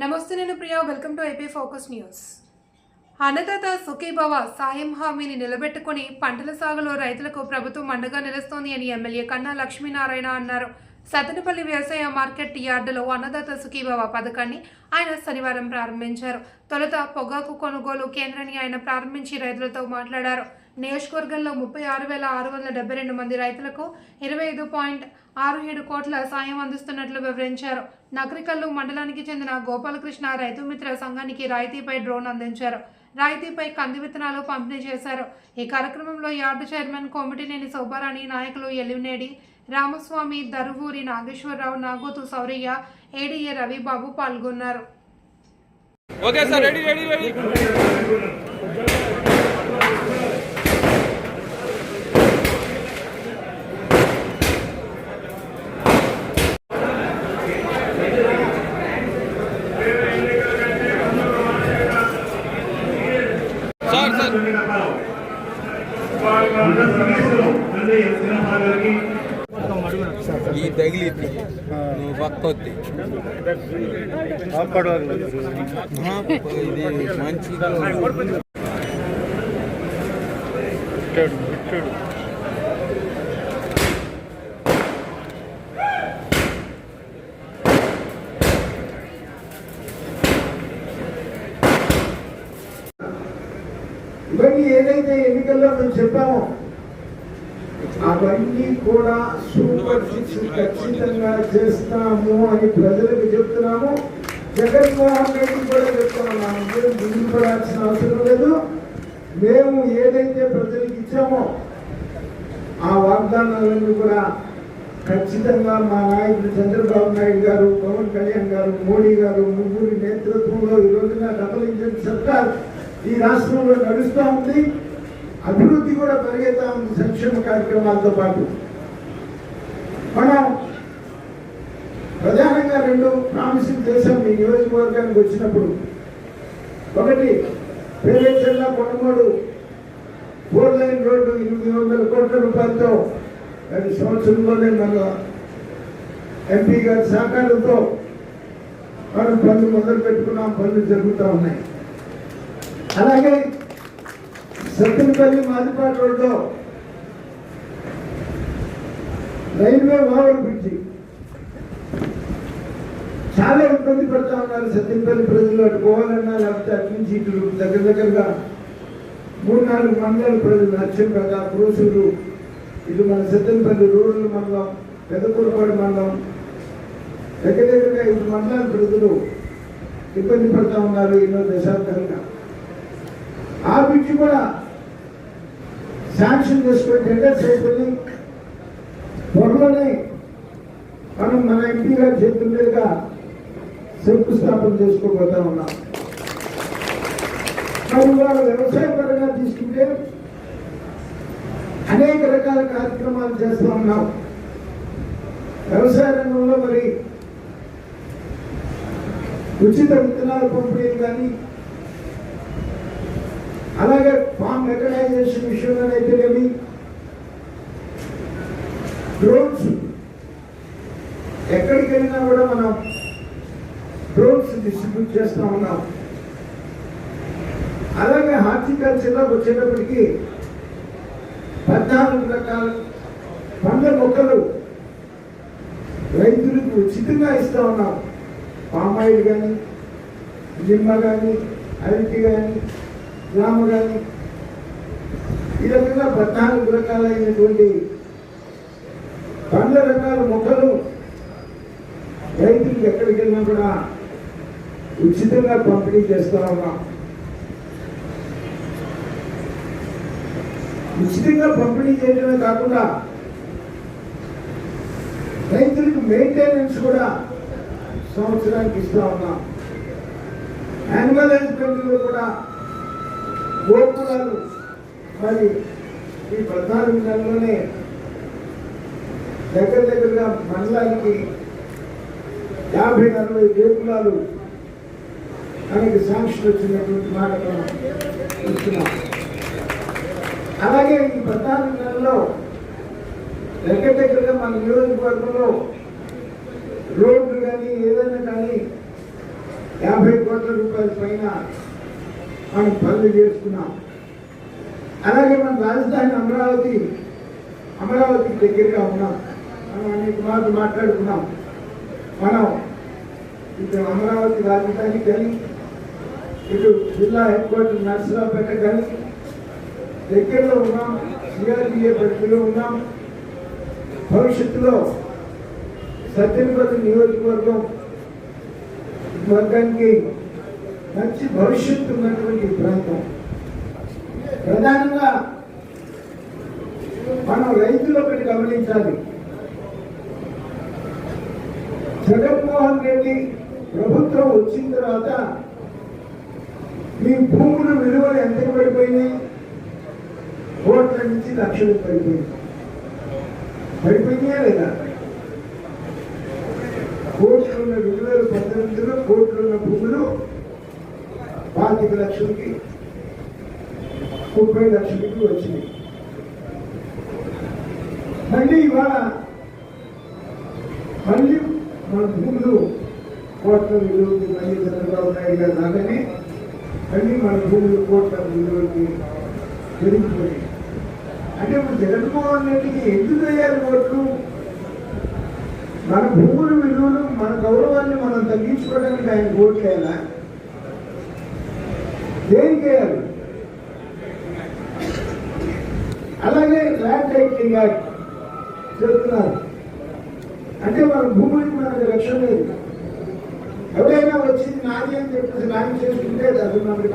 నమస్తే నేను Priya welcome to IP focus news Annadata Sukhibhava సాయం హామీని నిలబెట్టుకుని పంటల సాగులో రైతులకు ప్రభుత్వం అండగా నిలుస్తోంది అని ఎమ్మెల్యే కన్నా లక్ష్మీనారాయణ అన్నారు. సతనపల్లి వ్యవసాయ మార్కెట్ యార్డులో అన్నదాత సుఖీభవ పథకాన్ని ఆయన శనివారం ప్రారంభించారు. తొలుత పొగాకు కొనుగోలు కేంద్రాన్ని ఆయన ప్రారంభించి రైతులతో మాట్లాడారు. నియోజకవర్గంలో ముప్పై ఆరు వేల ఆరు వందల డెబ్బై రెండు మంది రైతులకు ఇరవై ఐదు పాయింట్ ఆరు ఏడు కోట్ల సాయం అందిస్తున్నట్లు వివరించారు. నగరికల్లు మండలానికి చెందిన గోపాలకృష్ణ రైతు మిత్ర సంఘానికి రాయితీపై డ్రోన్ అందించారు. రాయితీపై కంది విత్తనాలు పంపిణీ చేశారు. ఈ కార్యక్రమంలో యార్డు చైర్మన్ కోమిటినేని శోభారాణి నాయకులు ఎలివినేడి రామస్వామి దరువూరి నాగేశ్వరరావు నాగోతు సౌరయ్య ఏడీఏ రవిబాబు పాల్గొన్నారు. Okay sir ready ready ready. ఈ తగిలిద్ది నువ్వు పక్క వద్ది ఇది మంచిగా ఇవన్నీ ఏదైతే ఎన్నికల్లో మేము చెప్పామో అవన్నీ కూడా సూపర్ సిక్స్ ఖచ్చితంగా చేస్తాము అని ప్రజలకు చెప్తున్నాము. జగన్మోహన్ రెడ్డి కూడా చెప్తున్నాము మీరు ముందుకు అవసరం లేదు. మేము ఏదైతే ప్రజలకు ఇచ్చామో ఆ వాగ్దానాలన్నీ కూడా ఖచ్చితంగా మా నాయకుడు చంద్రబాబు నాయుడు గారు పవన్ కళ్యాణ్ గారు మోడీ గారు ముగ్గురి నేతృత్వంలో ఈ రోజున డబుల్ ఇంజన్ సర్కార్ ఈ రాష్ట్రంలో నడుస్తూ ఉంది. అభివృద్ధి కూడా పెరిగేతా ఉంది సంక్షేమ కార్యక్రమాలతో పాటు. మనం ప్రధానంగా రెండు ప్రామిసింగ్ చేశాం మీ నియోజకవర్గానికి వచ్చినప్పుడు. ఒకటి పేరేచల్ల కొనుగోడు ఫోర్ లైన్ రోడ్డు ఎనిమిది వందల కోట్ల రూపాయలతో గత సంవత్సరంలోనే మన ఎంపీ గారి సహకారంతో మనం పనులు మొదలు పెట్టుకున్నాం పనులు జరుగుతూ ఉన్నాయి. అలాగే సత్తులపల్లి మాదిపాటి రోడ్లో రైల్వే ఓవర్ బ్రిడ్జి. చాలా ఇబ్బంది పడతా ఉన్నారు సత్యనపల్లి ప్రజలు. అటు పోవాలన్నా లేకపోతే అటు నుంచి ఇటు దగ్గర దగ్గరగా మూడు నాలుగు మండలాల ప్రజలు నచ్చంపేట క్రూసులు ఇది మన సత్యనపల్లి రూరల్ మండలం పెద్దకూరపాడు మండలం దగ్గర దగ్గరగా ఐదు మండలాల ప్రజలు ఇబ్బంది పడతా ఉన్నారు ఎన్నో దశాబ్దాలుగా. ఆ బ్రిడ్జి కూడా శాంక్షన్ చేసుకుని టెండర్స్ అయిపోయి త్వరలోనే మనం మన ఎంపీ గారు చేతుల మీదుగా శంకుస్థాపన చేసుకోబోతా ఉన్నాం. మరి ఇవాళ వ్యవసాయ పరంగా తీసుకుంటే అనేక రకాల కార్యక్రమాలు చేస్తూ ఉన్నాం. వ్యవసాయ రంగంలో మరి ఉచిత విత్తనాల పంపిణీలు కానీ అలాగే ఫామ్ మెకనైజేషన్ విషయంలోనైతేనేమి డ్రోన్స్ ఎక్కడికి వెళ్ళినా కూడా మనం డ్రోన్స్ డిస్ట్రిబ్యూట్ చేస్తూ ఉన్నాం. అలాగే హార్టికల్చర్లో వచ్చేటప్పటికి పద్నాలుగు రకాల పండ్ల మొక్కలు రైతులకు ఉచితంగా ఇస్తూ ఉన్నాం. పామాయిల్ కానీ నిమ్మ కానీ అరటి కానీ జామ కానీ ఈ రకంగా పద్నాలుగు రకాలైనటువంటి పండ్ల రకాల మొక్కలు రైతులకు ఎక్కడికి వెళ్ళినా కూడా ఉచితంగా పంపిణీ చేస్తా ఉన్నాం. ఉచితంగా పంపిణీ చేయడమే కాకుండా రైతులకు మెయింటెనెన్స్ కూడా సంవత్సరానికి ఇస్తా ఉన్నాం. యానిమల్ కంపెనీలో కూడా గోపురాలు. మరి ఈ పద్నాలుగు నెలల్లోనే దగ్గర దగ్గరగా మండలానికి యాభై అరవై గోకులాలు మనకి శాంక్షన్ వచ్చినటువంటి మాట చూస్తున్నాం అలాగే ఈ పద్నాలుగు నెలల్లో దగ్గర దగ్గరగా మన నియోజకవర్గంలో రోడ్లు కానీ ఏదైనా కానీ యాభై కోట్ల రూపాయల పైన మనం పనులు చేసుకున్నాం. అలాగే మన రాజధాని అమరావతి అమరావతి దగ్గరగా ఉన్నాం. మనం అనేక మార్లు మాట్లాడుకున్నాం. మనం ఇటు అమరావతి రాజధాని కానీ ఇటు జిల్లా హెడ్ క్వార్టర్ నర్సరావుపేట కానీ దగ్గరలో ఉన్నాం. సిఆర్డిఏ పరిధిలో ఉన్నాం. భవిష్యత్తులో సత్యనపల్లి నియోజకవర్గం వర్గానికి మంచి భవిష్యత్తు ఉన్నటువంటి ప్రాంతం. ప్రధానంగా మనం రైతులు ఒకటి గమనించాలి. జగన్మోహన్ రెడ్డి ప్రభుత్వం వచ్చిన తర్వాత మీ భూముల విలువలు ఎంత పడిపోయినాయి? కోట్ల నుంచి లక్షలు పడిపోయింది పడిపోయినాయా లేదా? కోట్లున్న విలువలు పద్దెనిమిదిలో పంతొమ్మిదిలో కోట్లున్న భూములు పాతిక లక్షలకి ముప్పై లక్షలకి వచ్చింది. మళ్ళీ ఇవాళ మళ్ళీ మన భూములు కోట్ల విలువకి మళ్ళీ చంద్రబాబు నాయుడు గారు రాగానే మళ్ళీ మన భూములు కోట్ల విలువకి పెరిగిపోయి అంటే ఇప్పుడు జగన్మోహన్ రెడ్డికి ఎందుకు వేయాలి ఓట్లు? మన భూముల విలువలు మన గౌరవాన్ని మనం తగ్గించుకోవడానికి ఆయన ఓట్లు వేయాలా? దేనికి వేయాలి అలాగే ల్యాండ్ టైటిలింగ్ యాక్ట్ చెప్తున్నారు అంటే మన భూములకి మనకు రక్షణ లేదు. ఎవరైనా వచ్చి నాది అని చెప్పేసి న్యాయం చేసుకుంటే అది మనకి